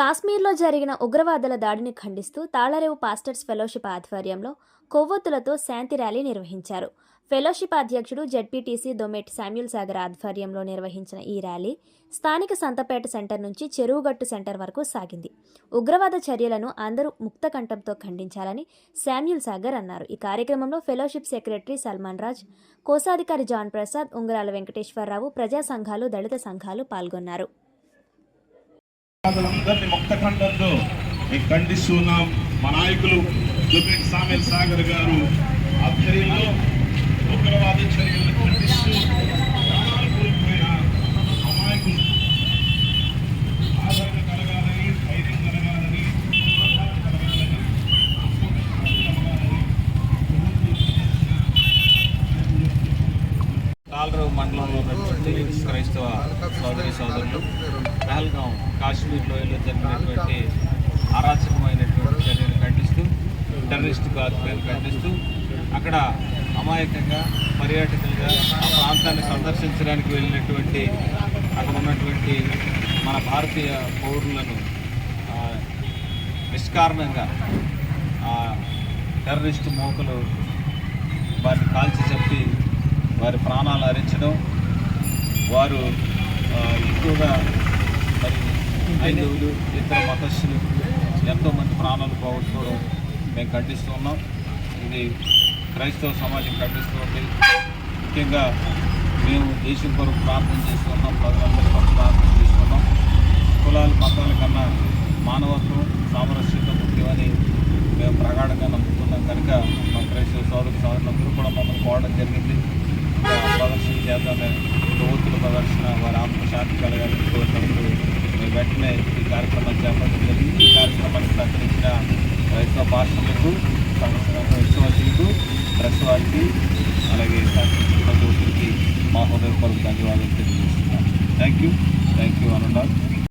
కాశ్మీర్లో జరిగిన ఉగ్రవాదుల దాడిని ఖండిస్తూ తాళరేవు పాస్టర్స్ ఫెలోషిప్ ఆధ్వర్యంలో కొవ్వొత్తులతో శాంతి ర్యాలీ నిర్వహించారు. ఫెలోషిప్ అధ్యక్షుడు జడ్పీటీసీ దొమెట్ శామ్యుల్ సాగర్ ఆధ్వర్యంలో నిర్వహించిన ఈ ర్యాలీ స్థానిక సంతపేట సెంటర్ నుంచి చెరువుగట్టు సెంటర్ వరకు సాగింది. ఉగ్రవాద చర్యలను అందరూ ముక్తకంఠంతో ఖండించాలని శామ్యుల్ సాగర్ అన్నారు. ఈ కార్యక్రమంలో ఫెలోషిప్ సెక్రటరీ సల్మాన్ రాజ్ కోశాధికారి జాన్ ప్రసాద్ ఉంగరాల వెంకటేశ్వరరావు ప్రజా సంఘాలు దళిత సంఘాలు పాల్గొన్నారు. అందరినీ ముక్త ఖండంతో మేము ఖండిస్తున్నాం. మా నాయకులు జుబేట్ సామేల్ సాగర్ గారు ఆధ్వర్యంలో ఉగ్రవాద చర్యలను ఖండిస్తూ ప్రాణాలు కోల్పోయిన అమాయకులు ఆదరణ కలగాలని ధైర్యం కలగాలని ప్రోత్సాహం కలగాలని కాలరావు మండలంలో ఉన్నటువంటి క్రైస్తవ సోదరి సోదరులు పహల్గాం కాశ్మీర్ లోయలో జరిగినటువంటి అరాచకమైనటువంటి చర్యలు ఖండిస్తూ టెర్రరిస్ట్ గార్పులను ఖండిస్తూ అక్కడ అమాయకంగా పర్యాటకులుగా ఆ ప్రాంతాన్ని సందర్శించడానికి వెళ్ళినటువంటి అక్కడ ఉన్నటువంటి మన భారతీయ పౌరులను నిష్కారణంగా టెర్రరిస్ట్ మోకలు వారిని కాల్చి చెప్పి వారి ప్రాణాలు హరించడం వారు ఎక్కువగా మరి హైందవులు ఇతర మతస్థులు ఎంతోమంది ప్రాణాలు పోగొట్టుకోవడం మేము ఖండిస్తూ ఉన్నాం. ఇది క్రైస్తవ సమాజం ఖండిస్తుంది ముఖ్యంగా మేము దేశం కొరకు ప్రార్థన చేస్తున్నాం ప్రజలందరి కొరకు ప్రార్థన చేస్తున్నాం కులాలు మతాల కన్నా మానవత్వం సామరస్యత ముఖ్యమని మేము ప్రగాఢంగా నమ్ముతున్నాం. కనుక మా క్రైస్తవ సోదరు సోదరులందరూ కూడా మమ్మల్ని కోవడం జరిగింది. ప్రదర్శన చేద్దామని ప్రదర్శన వారి ఆత్మశాంతి కలగాలని కోరినప్పుడు మేము వెంటనే ఈ కార్యక్రమాన్ని చేపట్టడం జరిగింది. ఈ కార్యక్రమానికి సహకరించిన రైతు భాషలకు సంఘ ప్రెస్ వారికి అలాగే సహకరించిన ఒక్కరికి మా హృదయపూర్వక ధన్యవాదాలు తెలియజేస్తున్నాను. Thank you thank you Anurag.